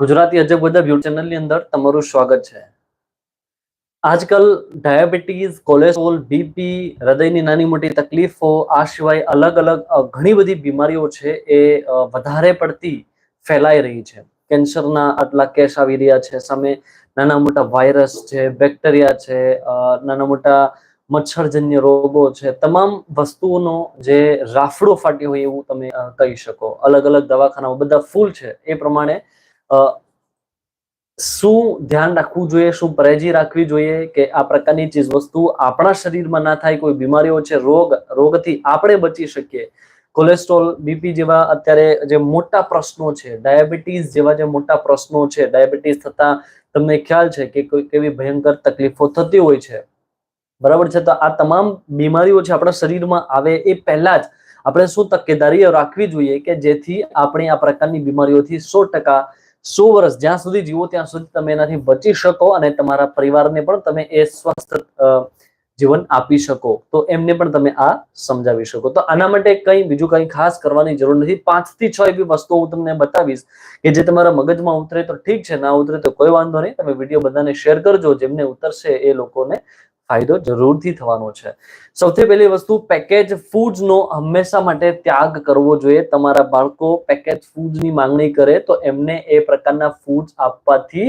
ગુજરાતી અજબ બધા બ્યુટી ચેનલની અંદર તમારું સ્વાગત છે. આજકાલ ડાયાબિટીસ, કોલેસ્ટ્રોલ, બીપી, હૃદયની નાની મોટી તકલીફો, આ સિવાય અલગ અલગ ઘણી બધી બીમારીઓ છે એ વધારે પડતી ફેલાઈ રહી છે. કેન્સરના આટલા કેસ આવી રહ્યા છે, સામે નાના મોટા વાયરસ છે, બેક્ટેરિયા છે નાના મોટા મચ્છરજન્ય રોગો છે, તમામ વસ્તુઓનો જે રાફડો ફાટ્યો હોય એવું તમે કહી શકો. અલગ અલગ દવાખાનાઓ બધા ફૂલ છે, એ પ્રમાણે શું ધ્યાન રાખવું જોઈએ, શું પરેજી રાખવી જોઈએ કે આ પ્રકારની ચીજ વસ્તુ આપણા શરીરમાં ના થાય, કોઈ બીમારીઓ છે, રોગ, રોગથી આપણે બચી શકીએ? કોલેસ્ટ્રોલ, બીપી જેવા અત્યારે જે મોટા પ્રશ્નો છે, ડાયાબિટીસ જેવા જે મોટા પ્રશ્નો છે, ડાયાબિટીસ થતા તમને ખ્યાલ છે કે કોઈ કેવી ભયંકર તકલીફો થતી હોય છે. બરાબર છે? તો આ તમામ બીમારીઓ છે આપણા શરીરમાં આવે એ પહેલા જ આપણે શું તકેદારી રાખવી જોઈએ કે જેથી આપણે આ પ્રકારની બીમારીઓથી સો ટકા સો વર્ષ જ્યાં સુધી જીવો ત્યાં સુધી તમે એનાથી બચી શકો અને તમારા પરિવારને પણ તમે એ સ્વસ્થ જીવન આપી શકો. તો એમને પણ તમે આ સમજાવી શકો. તો આના માટે કંઈ બીજું કંઈ ખાસ કરવાની જરૂર નથી. પાંચથી છ એવી વસ્તુઓ હું તમને બતાવીશ કે જે તમારા મગજમાં ઉતરે તો ઠીક છે, ના ઉતરે તો કોઈ વાંધો નહીં. તમે વીડિયો બધાને શેર કરજો. જેમને ઉતરશે એ લોકોને ફાયદો જરૂરથી થવાનો છે. સૌથી પહેલી વસ્તુ પેકેજ ફૂડ્સનો હંમેશા માટે ત્યાગ કરવો જોઈએ. તમારા બાળકો પેકેજ ફૂડ્સની માંગણી કરે તો એમને એ પ્રકારના ફૂડ્સ આપવાથી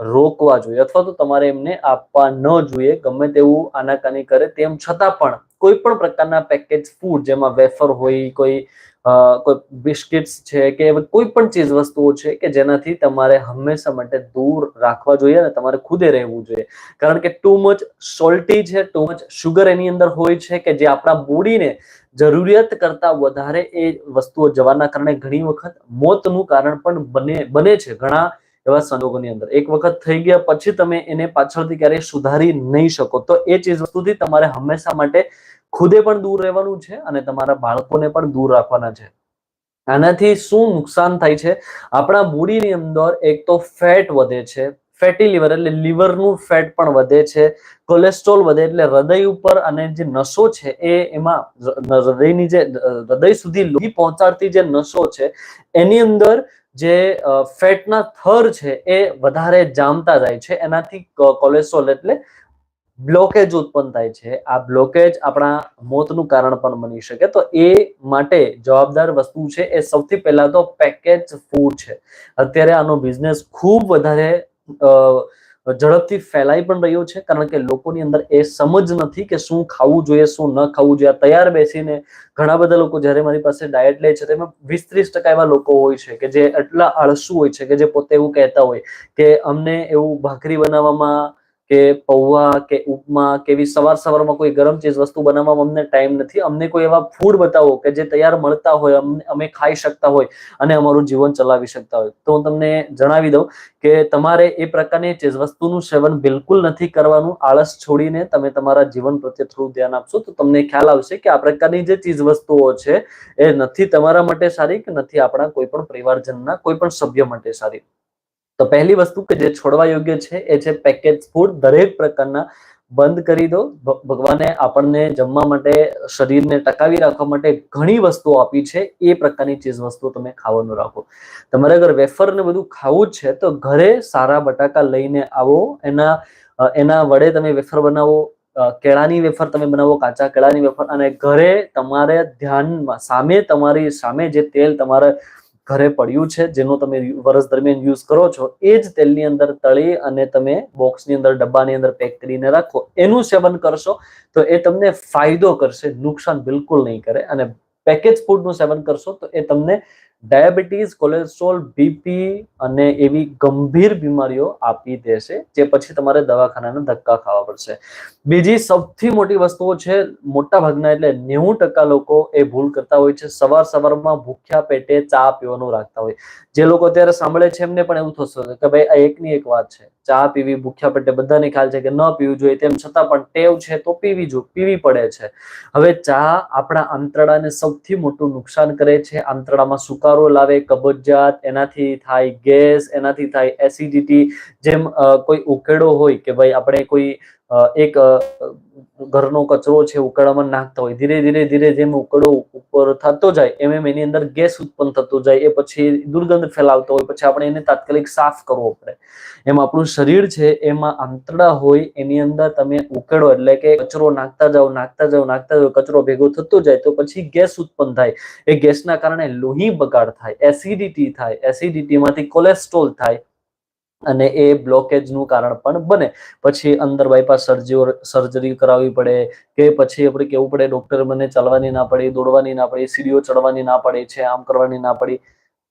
રોકવા જોઈએ. અથવા તો તમારે એમને આપવા ન જોઈએ. ગમે તેવું આનાકાની કરે, તેમ છતાં પણ કોઈ પણ પ્રકારના પેકેજ ફૂડ જેમાં વેફર હોય, કોઈ કોઈ બિસ્કિટ્સ છે કે કોઈ પણ ચીજ વસ્તુઓ છે કે જેનાથી તમારે હંમેશા માટે દૂર રાખવા જોઈએ અને તમારે ખુદે રહેવું જોઈએ. કારણ કે ટુ મચ સોલ્ટી છે ટુ મચ શુગર એની અંદર હોય છે કે જે આપણા બોડીને જરૂરિયાત કરતા વધારે એ વસ્તુઓ જવાના કારણે ઘણી વખત મોતનું કારણ પણ બને બને છે ઘણા એવા સંજોગોની અંદર. એક વખત થઈ ગયા પછી તમે એને પાછળથી ક્યારેય સુધારી નહીં શકો. તો એ ચીજ વસ્તુથી તમારે હંમેશા માટે ખુદે પણ દૂર રહેવાનું છે અને તમારા બાળકોને પણ દૂર રાખવાના છે. આનાથી શું નુકસાન થાય છે? આપણા મૂડીની અંદર એક તો ફેટ વધે છે ફેટી લીવર એટલે લીવરનું ફેટ પણ વધે છે કોલેસ્ટ્રોલ વધે એટલે હૃદય ઉપર અને જે નસો છે એ એમાં હૃદયની જે હૃદય સુધી લોહી પહોંચાડતી જે નસો છે, એની અંદર જે ફેટના થર છે એ વધારે જામતા જાય છે, એનાથી કોલેસ્ટ્રોલ એટલે બ્લોકેજ ઉત્પન્ન થાય છે. આ બ્લોકેજ આપણા મોતનું કારણ પણ બની શકે. તો એ માટે જવાબદાર વસ્તુ છે, એ સૌથી પહેલા તો પેકેજ ફૂડ છે. અત્યારે આનો બિઝનેસ ખૂબ વધારે ઝડપથી ફેલાઈ પણ રહ્યો છે, કારણ કે લોકોની અંદર એ સમજ નથી કે શું ખાવું જોઈએ, શું ન ખાવું જોઈએ. તૈયાર બેસીને ઘણા બધા લોકો જ્યારે મારી પાસે ડાયટ લે છે, તેમાં વીસ ત્રીસ ટકા એવા લોકો હોય છે કે જે એટલા આળસુ હોય છે કે જે પોતે એવું કહેતા હોય કે અમને એવું ભાખરી બનાવવામાં કે પૌવા કે ઉપમા કે એવી સવાર સવારમાં કોઈ ગરમ ચીજ વસ્તુ બનાવવામાં અમને ટાઈમ નથી. અમને કોઈ એવા ફૂડ બતાવો કે જે તૈયાર મળતા હોય અમને અમે ખાઈ શકતા હોય અને અમારું જીવન ચલાવી શકતા હોય. તો હું તમને જણાવી દઉં કે તમારે એ પ્રકારની ચીજ વસ્તુનું સેવન બિલકુલ નથી કરવાનું. આળસ છોડીને તમે તમારા જીવન પ્રત્યે થોડું ધ્યાન આપશો તો તમને ખ્યાલ આવશે કે આ પ્રકારની જે ચીજ વસ્તુઓ છે એ નથી તમારા માટે સારી કે નથી આપણા કોઈ પણ પરિવારજનના કોઈ પણ સભ્ય માટે સારી. તો પહેલી વસ્તુ કે જે છોડવા યોગ્ય છે, એ છે પેકેજ ફૂડ દરેક પ્રકારના બંધ કરી દો. ભગવાને આપણને જમવા માટે, શરીરને ટકાવી રાખવા માટે ઘણી વસ્તુઓ આપી છે. એ પ્રકારની ચીજ વસ્તુઓ તમે ખાવાનું રાખો. તમારે અગર વેફર ને બધું ખાવું જ છે, તો ઘરે સારા બટાકા લઈને આવો. એના એના વડે તમે વેફર બનાવો. કેળાની વેફર તમે બનાવો, કાચા કેળાની વેફર. અને ઘરે તમારે ધ્યાનમાં, સામે તમારી સામે જે તેલ તમારે ઘરે પડ્યું છે, જેનો તમે વર્ષ દરમિયાન યુઝ કરો છો, એ જ તેલની અંદર તળી અને તમે બોક્સની અંદર, ડબ્બાની અંદર પેક કરીને રાખો. એનું સેવન કરશો તો એ તમને ફાયદો કરશે, નુકસાન બિલકુલ નહીં કરે. અને પેકેજ ફૂડનું સેવન કરશો તો એ તમને ડાયાબિટીસ, કોલેસ્ટ્રોલ, બીપી અને એવી ગંભીર બીમારીઓ આપી દેશે જે પછી તમારે દવાખાના ધક્કા ખાવા પડશે. બીજી સૌથી મોટી વસ્તુઓ છે, મોટા ભાગના એટલે નેવું ટકા લોકો એ ભૂલ કરતા હોય છે, સવાર સવારમાં ભૂખ્યા પેટે ચા પીવાનું રાખતા હોય. જે લોકો અત્યારે સાંભળે છે એમને પણ એવું થશે કે ભાઈ આ એકની એક વાત છે. ચા પીવી, ભૂખ્યા પેટે બધાને ખ્યાલ છે કે ન પીવું જોઈએ, તેમ છતાં પણ ટેવ છે તો પીવી જો, પીવી પડે છે. હવે ચા આપણા આંતરડાને સૌથી મોટું નુકસાન કરે છે, આંતરડામાં સુકારો લાવે, કબજિયાત, એનાથી થાય ગેસ, એનાથી થાય એસિડિટી જેમ કોઈ ઉકેડો હોય કે ભાઈ આપણે કોઈ એક ઘરનો કચરો છે, ઉકળામાં નાખતા હોય, ધીરે ધીરે ધીરે જેમ ઉકળો ઉપર થતો જાય, એમ એમ એની અંદર ગેસ ઉત્પન્ન થતો જાય, એ પછી દુર્ગંધ ફેલાવતો હોય, પછી આપણે એને તાત્કાલિક સાફ કરવો પડે. એમ આપણું શરીર છે, એમાં આંતરડા હોય, એની અંદર તમે ઉકેળો, એટલે કે કચરો નાખતા જાઓ નાખતા જાઓ નાખતા જાઓ, કચરો ભેગો થતો જાય, તો પછી ગેસ ઉત્પન્ન થાય. એ ગેસના કારણે લોહી બગાડ થાય, એસિડિટી થાય, એસિડિટીમાંથી કોલેસ્ટ્રોલ થાય અને એ બ્લોકેજનું કારણ પણ બને. પછી અંદર બાયપાસ સર્જરી સર્જરી કરાવવી પડે કે પછી આપણે કેવું પડે ડોક્ટર મને ચાલવાની ના પડે, દોડવાની ના પડે, સીડીઓ ચડવાની ના પડે છે, આમ કરવાની ના પડી.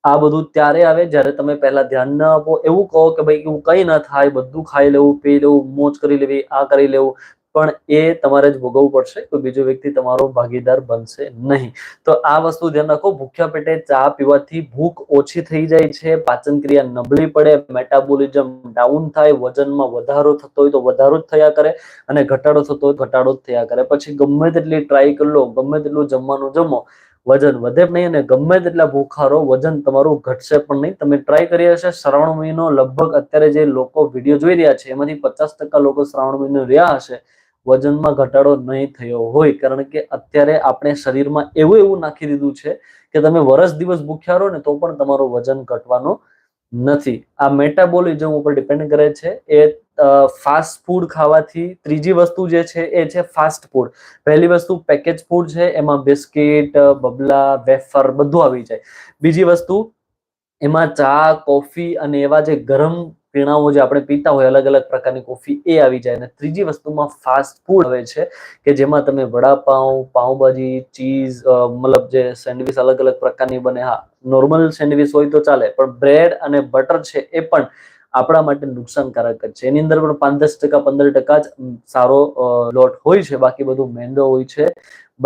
આ બધું ત્યારે આવે જ્યારે તમે પહેલા ધ્યાન ન આપો. એવું કહો કે ભાઈ એવું કંઈ ના થાય, બધું ખાઈ લેવું, પી લેવું, મોજ કરી લેવી, આ કરી લેવું. પણ એ તમારે જ ભોગવવું પડશે કોઈ બીજો વ્યક્તિ તમારો ભાગીદાર બનશે નહીં. તો આ વસ્તુ ધ્યાન રાખો, ભૂખ્યા પેટે ચા પીવાથી ભૂખ ઓછી થઈ જાય છે, પાચન ક્રિયા નબળી પડે મેટાબોલિઝમ ડાઉન થાય, વજનમાં વધારો થતો હોય તો વધારો જ થયા કરે અને ઘટાડો થતો હોય ઘટાડો જ થયા કરે. પછી ગમે તેટલી ટ્રાય કરી લો, ગમે તેટલું જમવાનું જમો, વજન વધે નહીં અને ગમે તેટલા ભૂખારો, વજન તમારું ઘટશે પણ નહીં. તમે ટ્રાય કરી હશે, શ્રાવણ મહિનો લગભગ અત્યારે જે લોકો વીડિયો જોઈ રહ્યા છે, એમાંથી પચાસ ટકા લોકો શ્રાવણ મહિનો રહ્યા હશે. વજનમાં ઘટાડો નહીં થયો હોય, કારણ કે અત્યારે આપણે શરીરમાં એવું એવું નાખી દીધું છે કે તમે વરસ દિવસ ભૂખ્યા રહો ને તો પણ તમારું વજન ઘટવાનું નથી. આ મેટાબોલિઝમ ઉપર ડિપેન્ડ કરે છે. એ ફાસ્ટ ફૂડ ખાવાથી ત્રીજી વસ્તુ જે છે એ છે ફાસ્ટ ફૂડ પહેલી વસ્તુ પેકેજ ફૂડ છે, એમાં બિસ્કિટ બબલા વેફર બધું આવી જાય. બીજી વસ્તુ એમાં ચા કોફી અને એવા જે ગરમ પીણાઓ જે આપણે પીતા હોય, અલગ અલગ પ્રકારની કોફી એ આવી જાય અને ત્રીજી વસ્તુમાં ફાસ્ટ ફૂડ આવે છે કે જેમાં તમે વડાપાઉં, પાઉંભાજી ચીઝ મતલબ જે સેન્ડવિચ અલગ અલગ પ્રકારની બને. હા નોર્મલ સેન્ડવિચ હોય તો ચાલે, પણ બ્રેડ અને બટર છે એ પણ આપણા માટે નુકસાનકારક જ છે. એની અંદર પણ પાંચ દસ ટકા, પંદર ટકા જ સારો લોટ હોય છે. બાકી બધું મેંદો હોય છે.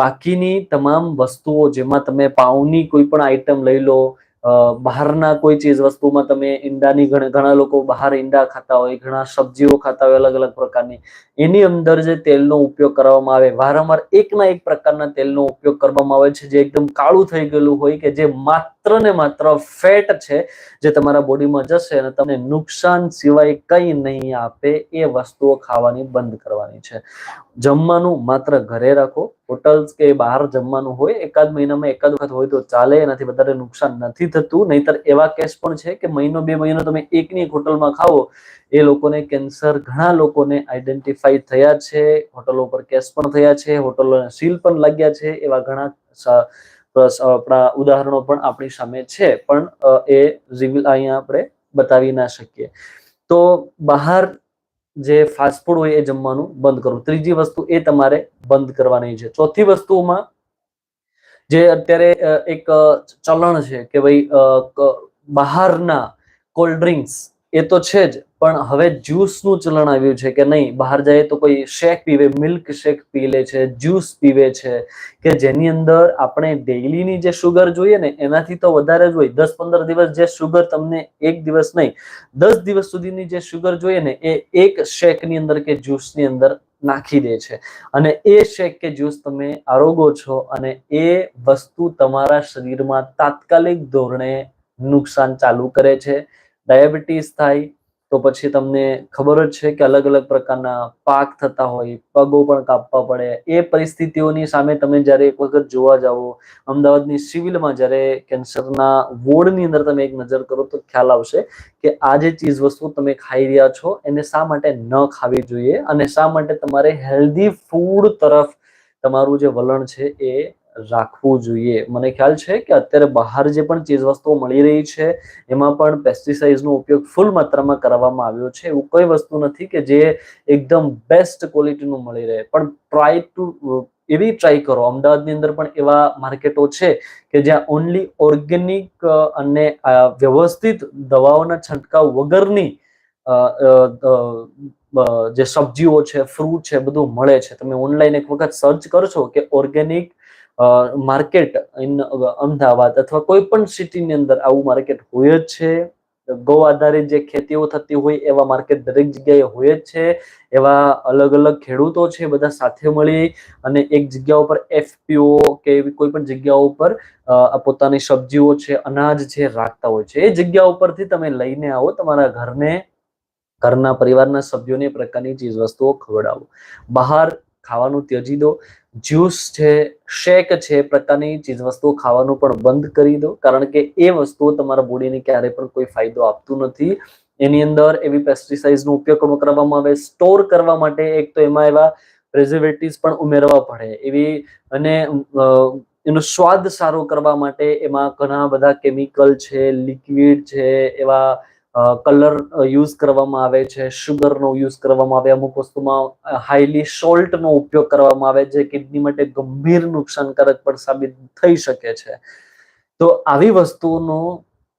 બાકીની તમામ વસ્તુઓ જેમાં તમે પાઉની કોઈ પણ આઈટમ લઈ લો બહારના કોઈ ચીજ વસ્તુમાં તમે ઈંડાની ઘણા લોકો બહાર ઈંડા ખાતા હોય, ઘણા સબ્જીઓ ખાતા હોય અલગ અલગ પ્રકારની. એની અંદર જે તેલનો ઉપયોગ કરવામાં આવે, વારંવાર એકના એક પ્રકારના તેલનો ઉપયોગ કરવામાં આવે છે, જે એકદમ કાળું થઈ ગયેલું હોય કે જે માત્ર ને માત્ર ફેટ છે જે તમારા બોડીમાં જશે અને તમને નુકસાન સિવાય કંઈ નહીં આપે એ વસ્તુઓ ખાવાની બંધ કરવાની છે. જમવાનું માત્ર ઘરે રાખો. હોટલ્સ કે બહાર જમવાનું હોય, એકાદ મહિનામાં એકાદ વખત હોય તો ચાલે, એનાથી વધારે નુકસાન નથી થતું. નહીતર એવા કેસ પણ છે કે મહિનો, બે મહિનો તમે એકની એક હોટલમાં ખાવો એ લોકોને કેન્સર ઘણા લોકોને આઈડેન્ટિફાઈ થયા છે. હોટલો પર કેસ પણ થયા છે, હોટલોને સીલ પણ લાગ્યા છે એવા ઘણા આપણા ઉદાહરણો પણ આપણી સામે છે, પણ એ રિવીલ અહીંયા આપણે બતાવી ના શકીએ. તો બહાર જે ફાસ્ટફૂડ હોય એ જમવાનું બંધ કરવું ત્રીજી વસ્તુ એ તમારે બંધ કરવાની છે. ચોથી વસ્તુમાં જે અત્યારે એક ચલણ છે કે ભાઈ બહારના કોલ્ડ ડ્રિંક્સ એ તો છે જ, પણ હવે જ્યુસનું ચલણ આવ્યું છે કે નહીં? બહાર જાય તો કોઈ શેક પીવે, મિલ્ક શેક પી લે છે, જ્યુસ પીવે છે, કે જેની અંદર આપણે ડેઈલીની જે શુગર જોઈએ ને, એનાથી તો વધારે જ હોય. દસ પંદર દિવસ જે શુગર તમને એક દિવસ નહીં, દસ દિવસ સુધીની જે શુગર જોઈએ ને, એ એક શેકની અંદર કે જ્યુસની અંદર નાખી દે છે. અને એ શેક કે જ્યુસ તમે આરોગો છો અને એ વસ્તુ તમારા શરીરમાં તાત્કાલિક ધોરણે નુકસાન ચાલુ કરે છે. ડાયાબિટીસ થાય તો પછી તમને ખબર જ છે કે અલગ અલગ પ્રકારના પાક થતા હોય, પગો પણ કાપવા પડે. એ પરિસ્થિતિઓની સામે તમે જ્યારે એક વખત જોવા જાઓ, અમદાવાદની સિવિલમાં જ્યારે કેન્સરના વોર્ડની અંદર તમે એક નજર કરો તો ખ્યાલ આવશે કે આ જે ચીજ વસ્તુ તમે ખાઈ રહ્યા છો, એને શા માટે ન ખાવી જોઈએ અને શા માટે તમારે હેલ્ધી ફૂડ તરફ તમારું જે વલણ છે એ રાખવું જોઈએ. મને ખ્યાલ છે કે અત્યારે બહાર જે પણ ચીજ વસ્તુઓ મળી રહી છે, એમાં પણ પેસ્ટિસાઇડ્સનો ઉપયોગ ફૂલ માત્રામાં કરવામાં આવ્યો છે. એવું કોઈ વસ્તુ નથી કે જે એકદમ બેસ્ટ ક્વોલિટીનું મળી રહે. પણ ટ્રાય ટુ એવી ટ્રાય કરો. અમદાવાદની અંદર પણ એવા માર્કેટો છે કે જ્યાં ઓનલી ઓર્ગેનિક અને વ્યવસ્થિત દવાઓના છંટકાવ વગરની જે સબ્જીઓ છે ફ્રૂટ છે, બધું મળે છે. તમે ઓનલાઈન એક વખત સર્ચ કરશો કે ઓર્ગેનિક માર્કેટ ઇન અમદાવાદ અથવા કોઈ પણ સિટીની અંદર આવું માર્કેટ હોય જ છે. ગૌ આધારિત જે ખેતીઓ થતી હોય એવા માર્કેટ દરેક જગ્યાએ હોય જ છે. એવા અલગ અલગ ખેડૂતો છે બધા સાથે મળી અને એક જગ્યા ઉપર એફપીઓ કે એવી કોઈ પણ જગ્યા ઉપર પોતાની સબ્જીઓ છે, અનાજ છે રાખતા હોય છે. એ જગ્યા ઉપરથી તમે લઈને આવો તમારા ઘરને, ઘરના પરિવારના સભ્યોને પ્રકારની ચીજ વસ્તુઓ ખવડાવો. બહાર ખાવાનું ત્યજી દો. જ્યુસ છે, શેક છે, પ્રકારની ચીજ વસ્તુઓ ખાવાનું પણ બંધ કરી દો. કારણ કે એ વસ્તુઓ તમારા બોડીને ક્યારેય પણ કોઈ ફાયદો આપતું નથી. એની અંદર એવી પેસ્ટિસાઇડ્સનો ઉપયોગ કરવામાં આવે. સ્ટોર કરવા માટે એક તો એમાં એવા પ્રિઝર્વેટિવ્સ પણ ઉમેરવા પડે. એવી અને એનો સ્વાદ સારો કરવા માટે એમાં ઘણા બધા કેમિકલ છે લિક્વિડ છે, એવા કલર યુઝ કરવામાં આવે છે શુગરનો યુઝ કરવામાં આવે અમુક વસ્તુમાં હાઈલી સોલ્ટનો ઉપયોગ કરવામાં આવે જે કિડની માટે ગંભીર નુકસાનકારક પણ સાબિત થઈ શકે છે. તો આવી વસ્તુઓનો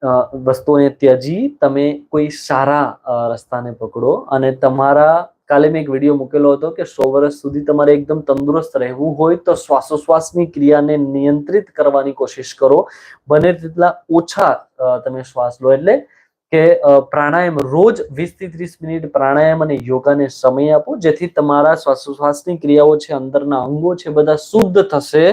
અ, વસ્તુઓને ત્યજી તમે કોઈ સારા રસ્તાને પકડો અને તમારા કાલે મેં એક વીડિયો મૂકેલો હતો કે સો વર્ષ સુધી તમારે એકદમ તંદુરસ્ત રહેવું હોય તો શ્વાસોશ્વાસની ક્રિયાને નિયંત્રિત કરવાની કોશિશ કરો. બને તેટલા ઓછા તમે શ્વાસ લો. એટલે કે પ્રાણાયામ રોજ વીસથી ત્રીસ મિનિટ પ્રાણાયામ અને યોગાને સમય આપો, જેથી તમારા શ્વાસોશ્વાસની ક્રિયાઓ છે, અંદરના અંગો છે, બધા શુદ્ધ થશે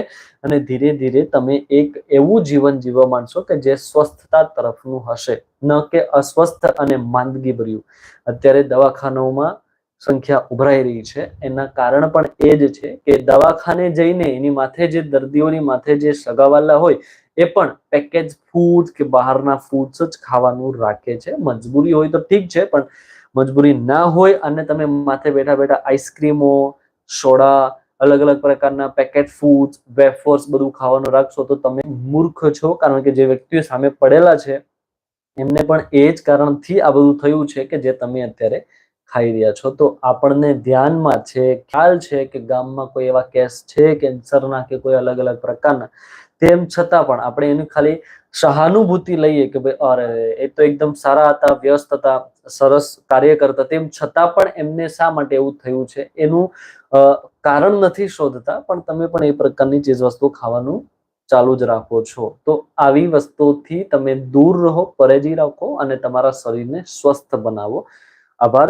અને ધીરે ધીરે તમે એક એવું જીવન જીવવા માંડશો કે જે સ્વસ્થતા તરફનું હશે, ન કે અસ્વસ્થ અને માંદગી ભર્યું અત્યારે દવાખાનાઓમાં સંખ્યા ઉભરાઈ રહી છે. એના કારણ પણ એ જ છે કે દવાખાને જઈને એની માથે જે દર્દીઓની માથે જે સગાવાલા હોય એ પણ પેકેજ ફૂડ કે બહારના ફૂડ્સ જ ખાવાનું રાખે છે. મજબૂરી હોય તો ઠીક છે, પણ મજબૂરી ના હોય અને તમે માથે બેઠા બેઠા આઈસ્ક્રીમો સોડા, અલગ અલગ પ્રકારના પેકેટ ફૂડ્સ વેફર્સ બધું ખાવાનું રાખશો તો તમે મૂર્ખ છો, કારણ કે જે વ્યક્તિઓ સામે પડેલા છે, એમને પણ એ જ કારણથી આ બધું થયું છે કે જે તમે અત્યારે ખાઈ રહ્યા છો. તો આપણને ધ્યાનમાં છે, ખ્યાલ છે કે ગામમાં કોઈ એવા કેસ છે કેન્સરના કે કોઈ અલગ અલગ પ્રકારના તેમ છતાં પણ આપણે એની ખાલી સહાનુભૂતિ લઈએ કે ભાઈ, અરે, એ તો એકદમ સારા હતા, વ્યસ્ત હતા, સરસ કાર્ય કરતા, તેમ છતાં પણ એમને શા માટે એવું થયું છે? એનું કારણ નથી શોધતા, પણ તમે પણ એ પ્રકારની ચીજ વસ્તુ ખાવાનું ચાલુ જ રાખો છો. તો આવી વસ્તુથી તમે દૂર રહો, પરેજી રાખો અને તમારા શરીરને સ્વસ્થ બનાવો. આભાર.